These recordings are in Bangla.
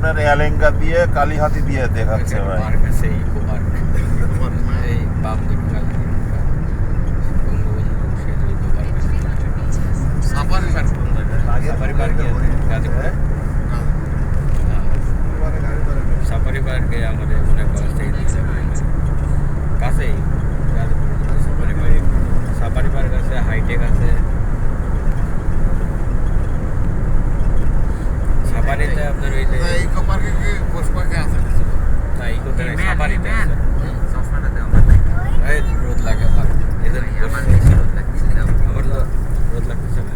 আপনার এলেঙ্গা দিয়ে কালীহাতি দিয়ে দেখাচ্ছে ভাই পার্ক আছে ইকো পার্ক এই বাম দিক কালী বঙ্গবন্ধু সেতু ইকো পার্ক সাফারি পার্ক কোন জায়গায় সাফারি পার্কে গাজীপুরে সাফারি পার্কে আমাদের মনে কলেজ থেকে দিয়ে যাবে কাছেই Gazipur safari park safari park আছে হাইটেক আছে সাফারিতে আপনার ওই যে ইকো পার্কে কি কোষ পার্কে আছে কিছু না ইকোতে নাই, সাফারিতে আছে এই রোদ লাগে আমার এদের আমার তো রোদ লাগতেছে না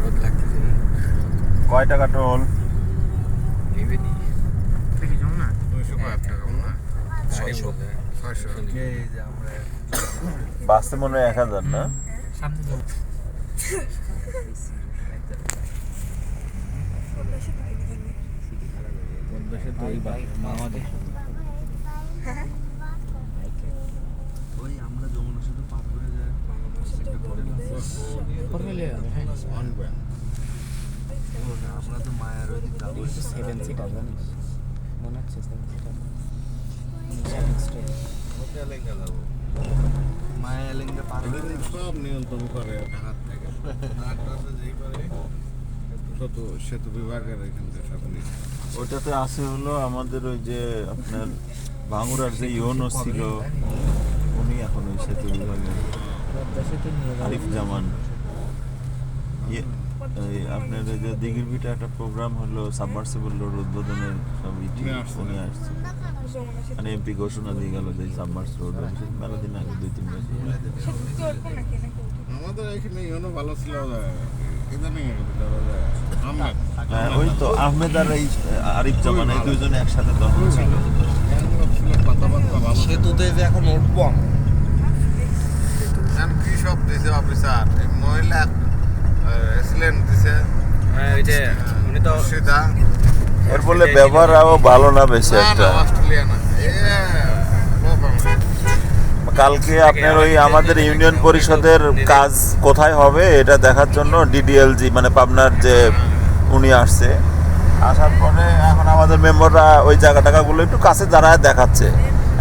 রোদ লাগতেছে না কয় টাকা টোল? মনে হয় বাসে মনে হয় এক হাজার না? আমরা যমুনা শুধু পার করে যায় আমরা তো মায়ের ওই যাব সেভেন সিটার জানিস মনে হচ্ছে সেভেন সিটার মায়া লিঙ্গে পার করে সব নিয়ন্ত্রণ করে হাত থেকে। হাত যেই পারে সেতু সেতু বিভাগের এখান থেকে সব নিয়ে। ওটাতে আছে হলো আমাদের ওই যে আপনার ভাঙুরার যে ইউনো ছিল উনি এখন ওই সেতু বিভাগে আরিফ জামান। ইয়ে, এই আপনার যে দিঘির বিটা একটা প্রোগ্রাম হলো সাবমার্সিবল রোড উদ্বোধনের সব ইটি উনি আসছে। মানে এমপি ঘোষণা দিয়ে গেল যে সাবমার্স রোড মেলা দিন আগে দুই তিন মাস আমাদের এখানে ইউনো ভালো ছিল হ্যাঁ, ওই তো আহমেদ আর এই আরিফ জামান এই দুজনে একসাথে তখন ছিল। সেতুতে যে এখন উঠবো। কি সব দিছে অফিসার মহিলা এক্সিলেন্ট দিছে হ্যাঁ ওই যে উনি তো সীতা এর বলে ব্যবহার আরও ভালো না বেশি একটা। কালকে আপনার ওই আমাদের ইউনিয়ন পরিষদের কাজ কোথায় হবে এটা দেখার জন্য ডিডিএলজি মানে পাবনার যে উনি আসছে। আসার পরে এখন আমাদের মেম্বাররা ওই জায়গা টাকাগুলো একটু কাছে দাঁড়ায় দেখাচ্ছে।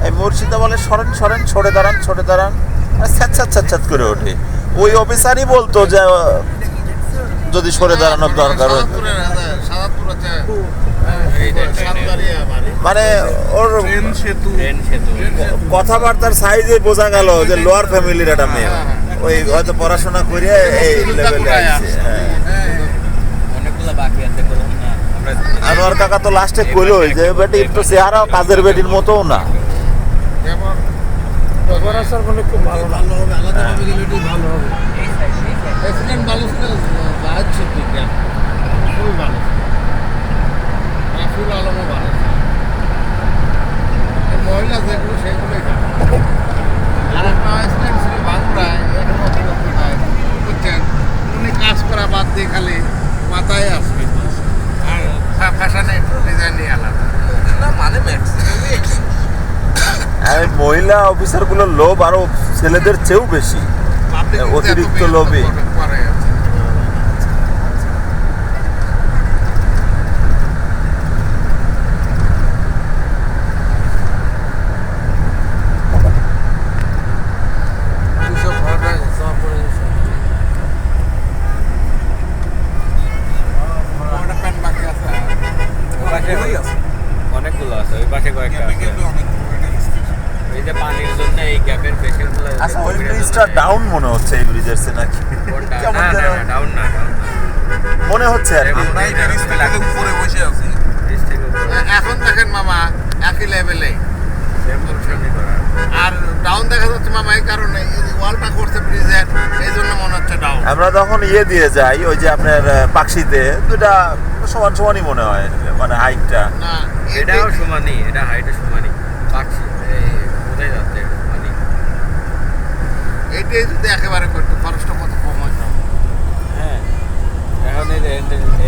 এই মুর্শিদা বলে সরেন সরেন সরে দাঁড়ান সরে দাঁড়ান। ছ্যাত ছ্যাত ছ্যাত করে ওঠে। ওই অফিসারই বলতো যে যদি সরে দাঁড়ানোর দরকার হয়। সাদাতপুর আছে এই যে সাতবাড়িয়া বাড়ি। মানে ওর কথাবার্তার সাইজে বোঝা গেল যে লোয়ার ফ্যামিলির একটা মেয়ে। ওই হয়তো পড়াশোনা করে এই লেভেলে আসছে? হ্যাঁ। আনোয়ার কাকা তো লাস্টে কইলো যে বেটি একটু চেহারাও কাজের বেটির মতোও না। ভালো ভালো একটু ভালো হবে এক্সিলেন্ট ভালো ছিল জাহাজ সেতু ক্যাম্প খুবই ভালো ছিল রাফিউল আলমও ভালো ছিল এই মহিলা যেগুলো সেগুলোই ভালো আর একটা এক্সিলেন্ট ছিল বাঁকুড়ায় এখনও অভিযোগ নাই বুঝছেন উনি কাজ করা বাদ দিয়ে খালি মাথায় আসবে আর ফ্যাশনে একটু ডিজাইন নিয়ে আলাদা না মানে ম্যাক্সিমামই আর এই মহিলা অফিসারগুলোর লোভ আরও ছেলেদের চেয়েও বেশি অতিরিক্ত লোভী। করে- করে আছে। দুশো ভাড়াটা জমা পড়ে গেছে ওটা প্যান্ট বাকি আছে ওই পাশে অনেকগুলো আছে ওই পাশে কয়েকটা আছে এই যে পানির জন্য এই গ্যাপের পেশেন্টগুলো আচ্ছা ওই ব্রিজটা ডাউন মনে হচ্ছে এই ব্রিজের সে নাকি? কেমন না না যেন ডাউন না মনে হচ্ছে আর কি। আমরা এই ব্রিজ থেকে উপরে বসে আছি। এখন দেখেন মামা একই লেভেলে আর ডাউন দেখা যাচ্ছে মামা এই কারণে ওয়ালটা করছে ব্রিজের এই জন্য মনে হচ্ছে ডাউন আমরা তখন ইয়ে দিয়ে যাই ওই যে আপনার পাকশিতে দুটা সমান সমানই মনে হয় মানে হাইটটা না এটাও সমানই এটা হাইটে সমানই। পাচ্ছি এই বোঝাই যাচ্ছে এটা সমানই এইটাই যদি একেবারে করতো খরচটা কত কম হতো হ্যাঁ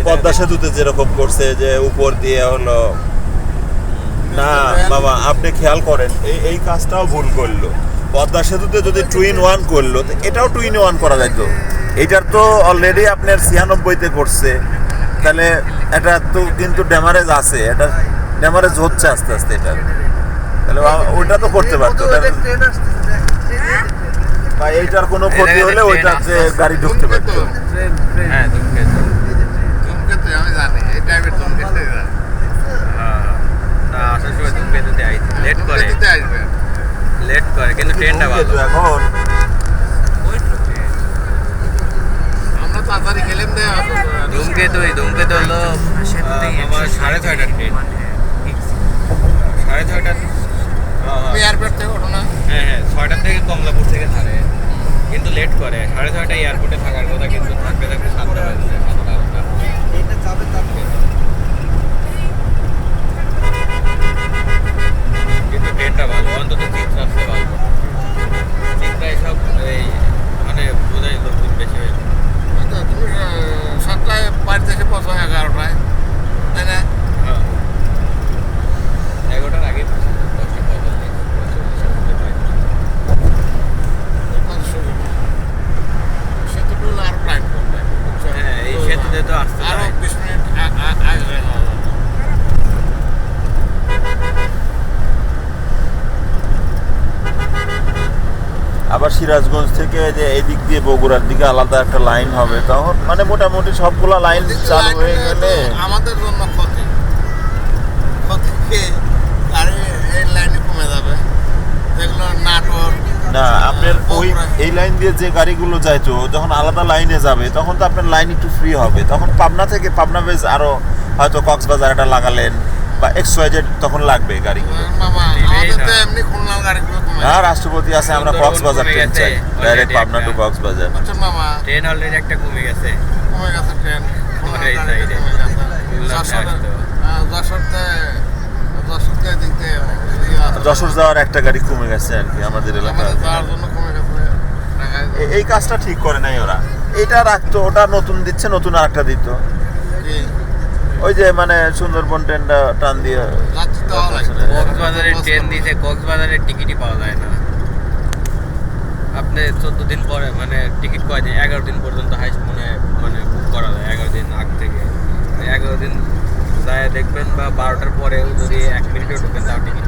পদ্মা সেতুতে যেরকম করছে যে উপর দিয়ে হলো না বাবা আপনি খেয়াল করেন এই এই কাজটাও ভুল করল। পদ্মা সেতুতে যদি টু ইন ওয়ান করল এটাও টু ইন ওয়ান করা যাইতো এটার তো অলরেডি আপনার ছিয়ানব্বইতে করছে। তাহলে এটা তো কিন্তু ড্যামারেজ আছে এটা ড্যামারেজ হচ্ছে আস্তে আস্তে এটা। তাহলে ওটা তো করতে পারতো এইটার কোনো ক্ষতি হলে ওইটাতে গাড়ি ঢুকতে পারতো হ্যাঁ আমি জানি এই আসার সময় লেট করে। লেট করে কিন্তু ট্রেনটা ভালো। এখন। আমরা তাড়াতাড়ি গেলাম দে ধূমকেতু ধূমকেতু হলো আমার সাড়ে ছয়টার ট্রেন সাড়ে ছয়টার এয়ারপোর্ট থেকে ওঠো না। হ্যাঁ হ্যাঁ ছয়টার থেকে কমলাপুর থেকে ছাড়ে কিন্তু লেট করে। সাড়ে ছয়টা এয়ারপোর্টে থাকার কথা কিন্তু থাকতে থাকতে সাতটা বাজছে সাতটা আটটা। কিন্তু ট্রেনটা ভালো অন্তত তিন আসলে ভালো চিত্রা এসব এই মানে বোঝাই লোকজন বেশি হয়েছে ওই তো তুমি আহ, সাতটায় বাড়িতে এসে পৌঁছো এগারোটায় তাই না হ্যাঁ এগারোটার আগে দশটা পঁয়তাল্লিশ কত সুবিধা। সেতুটুকু আরও টাইম করবে বুঝছ? হ্যাঁ এই সেতুতে তো আসতে আরও হয়। বিশ মিনিট আ- আ- আগে হয়ে যাবে। আবার সিরাজগঞ্জ থেকে যে এদিক দিয়ে বগুড়ার দিকে আলাদা একটা লাইন হবে তখন মানে মোটামুটি সবগুলা লাইন চালু হয়ে গেলে আমাদের জন্য ক্ষতি। ক্ষতি এই লাইনে কমে যাবে। যেগুলো নাটোর না আপনার ওই এই লাইন দিয়ে যে গাড়িগুলো যাইতো যখন আলাদা লাইনে যাবে তখন তো আপনার লাইন একটু ফ্রি হবে। তখন পাবনা থেকে পাবনা বেজ আরও হয়তো কক্সবাজার একটা লাগালেন। বা এক্স ওয়াই জেড তখন লাগবে গাড়িগুলো হ্যাঁ রাষ্ট্রপতি আছে আমরা কক্সবাজার ট্রেন চাই। Direct Pabna to. Cox's Bazar. Train already একটা কমে গেছে। কমে গেছে ট্রেন যশোরে। হ্যাঁ, যশোর যাওয়ার একটা গাড়ি কমে গেছে আর কি আমাদের এলাকা আমাদের যাওয়ার জন্য কমে গেছে ঢাকায়। এ- এই কাজটা ঠিক করে নাই ওরা। এটা রাখতো ওটা নতুন দিচ্ছে নতুন আরেকটা দিত। ওই যে মানে সুন্দরবন ট্রেনটা টান দিয়ে কক্সবাজারের ট্রেন দিতে কক্সবাজারের টিকিটই পাওয়া যায় না। আপনি চোদ্দ দিন পরে মানে টিকিট পাওয়া যায় এগারো দিন পর্যন্ত হাইস্ট মনে মানে বুক করা যায় এগারো দিন আগ থেকে। এগারো দিন যায় দেখবেন বা বারোটার পরেও যদি এক মিনিটও ঢুকেন তাও টিকিট